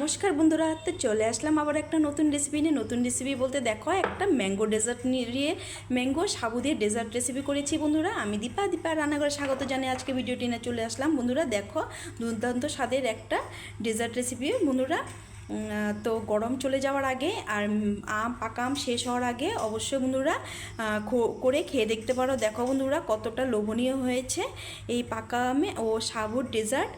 নমস্কার বন্ধুরা, তো চলে আসলাম আবার একটা নতুন রেসিপি নিয়ে। নতুন রেসিপি বলতে দেখো, একটা ম্যাঙ্গো ডেজার্ট নিয়ে ম্যাঙ্গো সাবু দিয়ে ডেজার্ট রেসিপি করেছি বন্ধুরা। আমি দীপা দীপা রান্নাঘরে স্বাগত জানিয়ে আজকে ভিডিওটি নিয়ে চলে আসলাম। বন্ধুরা দেখো, দুর্দান্ত স্বাদের একটা ডেজার্ট রেসিপি বন্ধুরা। তো গরম চলে যাওয়ার আগে আর আম, পাকা আম শেষ হওয়ার আগে অবশ্যই বন্ধুরা করে খেয়ে দেখতে পারো। দেখো বন্ধুরা কতটা লোভনীয় হয়েছে এই পাকা আমে ও সাবুর ডেজার্ট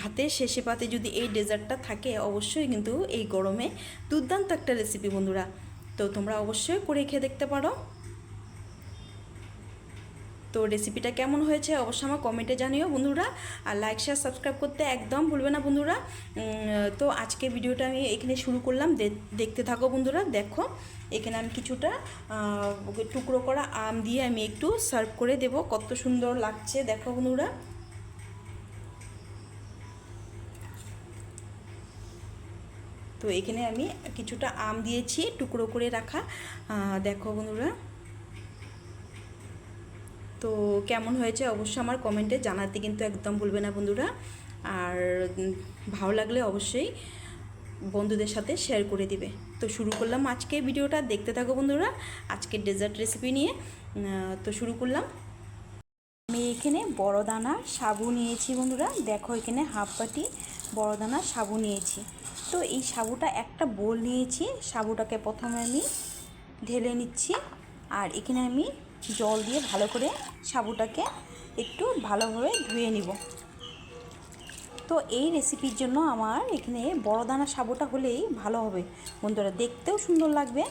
ভাতের শেষে পাতে যদি এই ডেজার্টটা থাকে, অবশ্যই কিন্তু এই গরমে দুর্দান্ত একটা রেসিপি বন্ধুরা। তো তোমরা অবশ্যই করে খেয়ে দেখতে পারো। তো রেসিপিটা কেমন হয়েছে অবশ্যই আমার কমেন্টে জানিও বন্ধুরা। আর লাইক শেয়ার সাবস্ক্রাইব করতে একদম ভুলবে না বন্ধুরা। তো আজকে ভিডিওটা আমি এখানে শুরু করলাম। দেখতে থাকো বন্ধুরা, দেখো। এখানে আমি কিছুটা টুকরো করা আম দিয়ে আমি একটু সার্ভ করে দেব। কত সুন্দর লাগছে, দেখো বন্ধুরা। তো এখানে আমি কিছুটা আম দিয়েছি, টুকরো করে রাখা। দেখো বন্ধুরা। তো কেমন হয়েছে অবশ্যই আমার কমেন্টে জানাতে কিন্তু একদম ভুলবে না বন্ধুরা। আর ভালো লাগলে অবশ্যই বন্ধুদের সাথে শেয়ার করে দিবে। তো শুরু করলাম আজকে ভিডিওটা। দেখতে থাকো বন্ধুরা আজকে ডেজার্ট রেসিপি নিয়ে। তো শুরু করলাম। আমি এখানে বড় দানা সাবু নিয়েছি বন্ধুরা। দেখো এখানে হাফ বাটি বড় দানা সাবু নিয়েছি। তো এই সাবুটা একটা বোল নিয়েছি। সাবুটাকে প্রথমে আমি ঢেলে নিচ্ছি আর এখানে আমি জল দিয়ে ভালো করে সাবুটাকে একটু ভালোভাবে ধুয়ে নিব। তো এই রেসিপির জন্য আমার এখানে বড় দানা সাবুটা হলেই ভালো হবে। বন্ধুরা, দেখতেও সুন্দর লাগবে।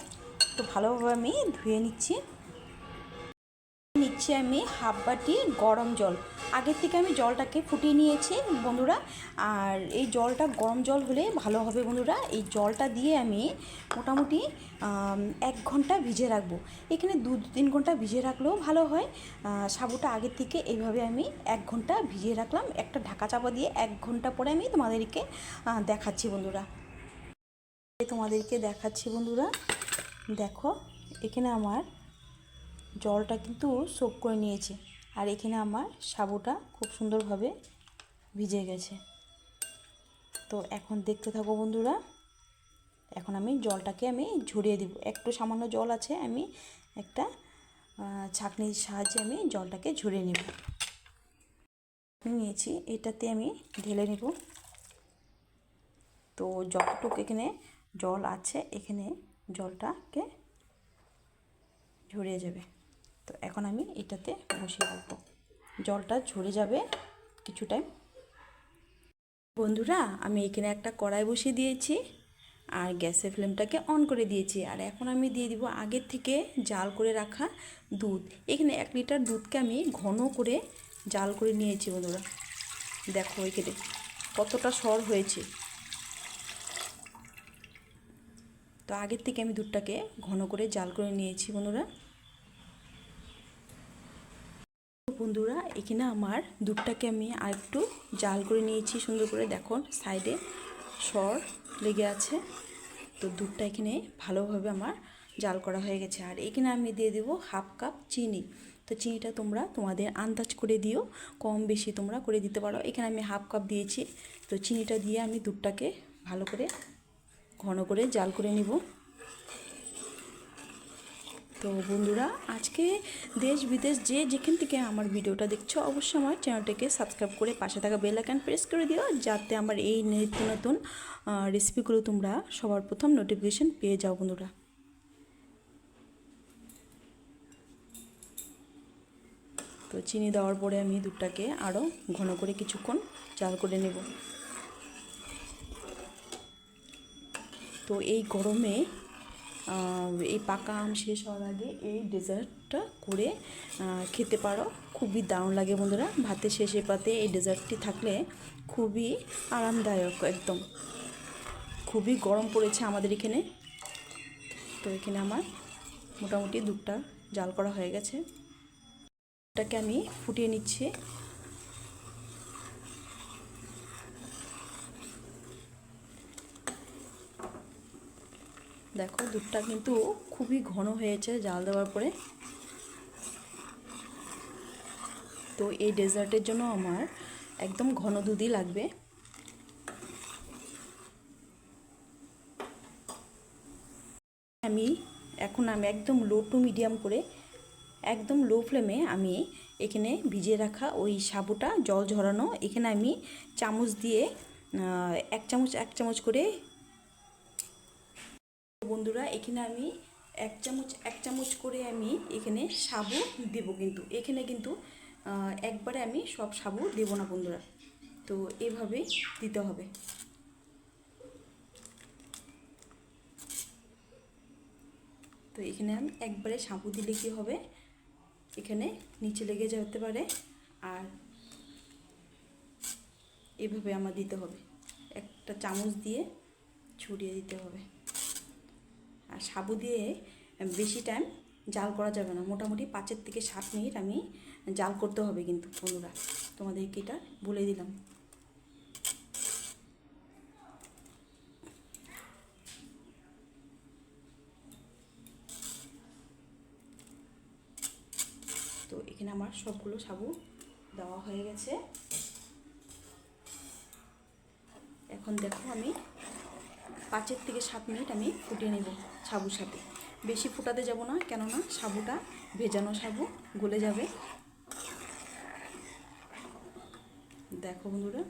তো ভালোভাবে আমি ধুয়ে নিচ্ছি। নিচ্ছি আমি হাফ বাটি গরম জল। আগের থেকে আমি জলটাকে ফুটিয়ে নিয়েছি বন্ধুরা। আর এই জলটা গরম জল হলে ভালো হবে বন্ধুরা। এই জলটা দিয়ে আমি মোটামুটি এক ঘণ্টা ভিজে রাখব। এখানে দু তিন ঘণ্টা ভিজে রাখলেও ভালো হয়। সাবুটা আগের থেকে এইভাবে আমি এক ঘণ্টা ভিজিয়ে রাখলাম। একটা ঢাকা চাপা দিয়ে এক ঘণ্টা পরে আমি তোমাদেরকে দেখাচ্ছি বন্ধুরা। তোমাদেরকে দেখাচ্ছি বন্ধুরা। দেখো, এখানে আমার জলটা কিন্তু সোপ করে নিয়েছে। আর এখানে আমার সাবুটা খুব সুন্দরভাবে ভিজে গেছে। তো এখন দেখতে থাকো বন্ধুরা, এখন আমি জলটাকে আমি ঝরিয়ে দিব। একটু সামান্য জল আছে, আমি একটা ছাঁকনির সাহায্যে আমি জলটাকে ঝরিয়ে নেব। নিয়েছি, এটাতে আমি ঢেলে নেব। তো যতটুকু এখানে জল আছে, এখানে জলটাকে ঝরিয়ে যাবে। তো এখন আমি এটাতে বসিয়ে রাখব। জলটা ঝরে যাবে কিছু টাইম বন্ধুরা, আমি এখানে একটা কড়াই বসিয়ে দিয়েছি আর গ্যাসের ফ্লেমটাকে অন করে দিয়েছি। আর এখন আমি দিয়ে দিব আগের থেকে জাল করে রাখা দুধ। এখানে এক লিটার দুধকে আমি ঘন করে জাল করে নিয়েছি বন্ধুরা। দেখো এখানে কতটা সর হয়েছে। তো আগের থেকে আমি দুধটাকে ঘন করে জাল করে নিয়েছি বন্ধুরা। বন্ধুরা, এখানে আমার দুধটাকে আমি আর একটু জাল করে নিয়েছি, সুন্দর করে। দেখো সাইডে সর লেগে আছে। তো দুধটা এখানে ভালোভাবে আমার জাল করা হয়ে গেছে। আর এখানে আমি দিয়ে দেবো হাফ কাপ চিনি। তো চিনিটা তোমরা তোমাদের আন্দাজ করে দিও, কম বেশি তোমরা করে দিতে পারো। এখানে আমি হাফ কাপ দিয়েছি। তো চিনিটা দিয়ে আমি দুধটাকে ভালো করে ঘন করে জাল করে নিব। তো বন্ধুরা, আজকে দেশ, বিদেশ যে যেখান থেকে আমার ভিডিওটা দেখছ, অবশ্যই আমার চ্যানেলটাকে সাবস্ক্রাইব করে পাশে থাকা বেল আইকন প্রেস করে দিও, যাতে আমার এই নিত্য নতুন রেসিপিগুলো তোমরা সবার প্রথম নোটিফিকেশন পেয়ে যাও বন্ধুরা। তো চিনি দেওয়ার পরে আমি দুধটাকে আরও ঘন করে কিছুক্ষণ জাল করে নেব। তো এই গরমে এই পাকা আম শেষ হওয়ার আগে এই ডেজার্টটা করে খেতে পারো। খুবই দারুণ লাগে বন্ধুরা। ভাতের শেষে পাতে এই ডেজার্টটি থাকলে খুবই আরামদায়ক একদম। খুবই গরম পড়েছে আমাদের এখানে। তো এখানে আমার মোটামুটি দুধটা জাল করা হয়ে গেছে। এটাকে আমি ফুটিয়ে নিচ্ছি। দেখো, দুধটা কিন্তু খুবই ঘন হয়েছে জাল দেওয়ার পরে। তো এই ডেজার্টের জন্য আমার একদম ঘন দুধই লাগবে। আমি এখন আমি একদম লো টু মিডিয়াম করে, একদম লো ফ্লেমে আমি এখানে ভিজিয়ে রাখা ওই সাবুটা, জল ঝরানো। এখানে আমি চামচ দিয়ে এক চামচ এক চামচ করে বন্ধুরা, এখানে আমি এক চামচ এক চামচ করে আমি এখানে সাবু দেব কিন্তু। এখানে কিন্তু একবারে আমি সব সাবু দেব না বন্ধুরা। তো এভাবে দিতে হবে। তো এখানে আমি একবারে সাবু দিলে কি হবে? এখানে নিচে লেগে যেতে পারে। আর এভাবে আমার দিতে হবে। একটা চামচ দিয়ে ছড়িয়ে দিতে হবে। আর সাবু দিয়ে বেশি টাইম জাল করা যাবে না। মোটামুটি পাঁচের থেকে সাত মিনিট আমি জাল করতে হবে কিন্তু বন্ধুরা। তোমাদেরকে এটা বলে দিলাম। তো এখানে আমার সবগুলো সাবু দেওয়া হয়ে গেছে। এখন দেখো আমি পাঁচের থেকে সাত মিনিট আমি ফুটিয়ে নেব সাবুর সাথে। বেশি ফুটাতে যাব না, কেননা সাবুটা ভেজানো সাবু, গলে যাবে। দেখো বন্ধুরা।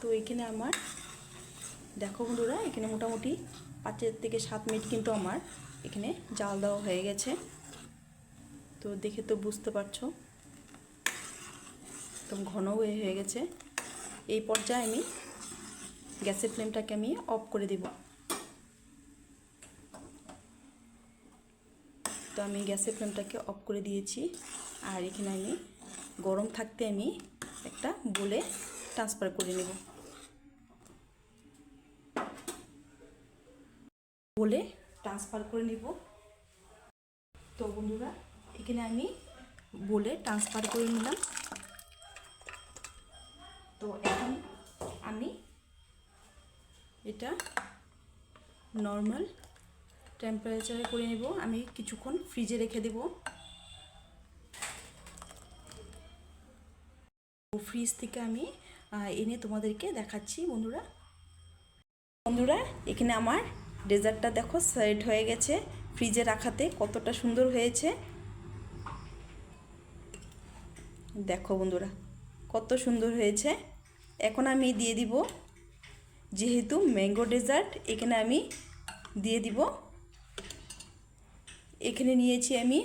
তো এখানে আমার, দেখো বন্ধুরা, এখানে মোটামুটি পাঁচের থেকে সাত মিনিট কিন্তু আমার এখানে জাল দেওয়া হয়ে গেছে। তো দেখে তো বুঝতে পারছ। একদম ঘন হয়ে হয়ে গেছে। এই পর্যায়ে আমি গ্যাসের ফ্লেমটাকে আমি অফ করে দেব। তো আমি গ্যাসের ফ্লেমটাকে অফ করে দিয়েছি। আর এখানে আমি গরম থাকতে আমি একটা বলে ট্রান্সফার করে নেব। বলে ট্রান্সফার করে নিব। তো বন্ধুরা, এখানে আমি বলে ট্রান্সফার করে নিলাম। তো এখন আমি এটা নর্মাল টেম্পারেচারে করে নেব। আমি কিছুক্ষণ ফ্রিজে রেখে দেব। ফ্রিজ থেকে আমি এনে তোমাদেরকে দেখাচ্ছি বন্ধুরা। বন্ধুরা, এখানে আমার ডেজার্টটা দেখো সেট হয়ে গেছে। ফ্রিজে রাখাতে কতটা সুন্দর হয়েছে। দেখো বন্ধুরা। কত সুন্দর হয়েছে। এখন আমি দিয়ে দিব যেহেতু ম্যাঙ্গো ডেজার্ট, এখানে আমি দিয়ে দিব। এখানে নিয়েছি আমি,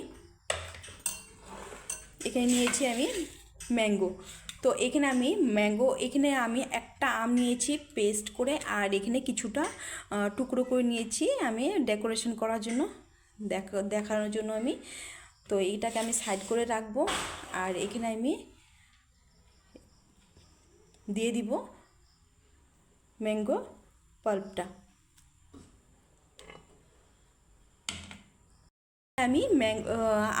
এখানে নিয়েছি আমি ম্যাঙ্গো। তো এখানে আমি ম্যাঙ্গো, এখানে আমি একটা আম নিয়েছি পেস্ট করে, আর এখানে কিছুটা টুকরো করে নিয়েছি আমি ডেকোরেশন করার জন্য, দেখা, দেখানোর জন্য আমি। তো এইটাকে আমি সাইড করে রাখব, আর এখানে আমি দিয়ে দিব ম্যাঙ্গো পাল্পটা। আমি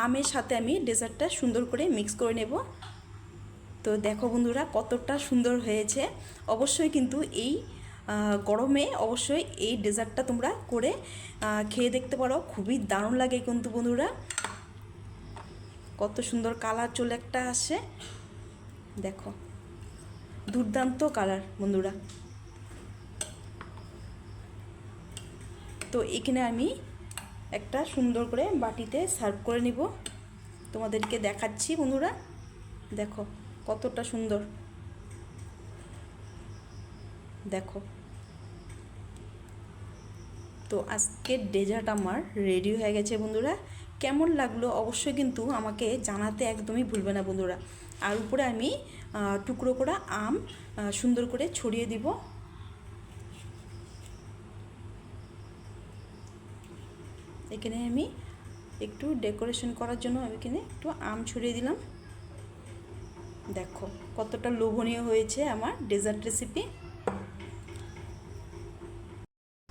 আমের সাথে আমি ডেজার্টটা সুন্দর করে মিক্স করে নেব। তো দেখো বন্ধুরা কতটা সুন্দর হয়েছে। অবশ্যই কিন্তু এই গরমে অবশ্যই এই ডেজার্টটা তোমরা করে খেয়ে দেখতে পারো। খুবই দারুণ লাগে কিন্তু বন্ধুরা। কত সুন্দর কালার চলে একটা আসে। দেখো। দুর্দান্ত কালার বন্ধুরা। তো এখানে আমি একটা সুন্দর করে বাটিতে সার্ভ করে নিব। তোমাদেরকে দেখাচ্ছি, বন্ধুরা। দেখো, কতটা সুন্দর। দেখো। তো আজকের ডেজার্ট আমার রেডি হয়ে গেছে, বন্ধুরা। কেমন লাগল অবশ্যই কিন্তু আমাকে জানাতে একদমই ভুলবে না, বন্ধুরা। আর উপরে আমি টুকরো করা আম সুন্দর করে ছড়িয়ে দিব। এখানে আমি একটু ডেকোরেশন করার জন্য আমি এখানে একটু আম ছড়িয়ে দিলাম। দেখো, কতটা লোভনীয় হয়েছে আমার ডেজার্ট রেসিপি।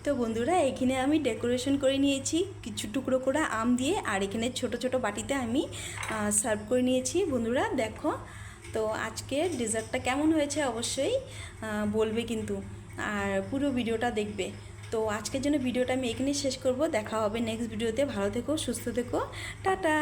তো বন্ধুরা, এখানে আমি ডেকোরেশন করে নিয়েছি। কিছু টুকরো করে আম দিয়ে, আর এখানে ছোট ছোট বাটিতে আমি সার্ভ করে নিয়েছি। বন্ধুরা, দেখো, তো আজকের ডেজার্টটা কেমন হয়েছে অবশ্যই বলবে কিন্তু, আর পুরো ভিডিওটা দেখবে। তো আজকের জন্য ভিডিওটা আমি এখানেই শেষ করব। দেখা হবে নেক্সট ভিডিওতে ভালো থেকো, সুস্থ থেকো। টাটা!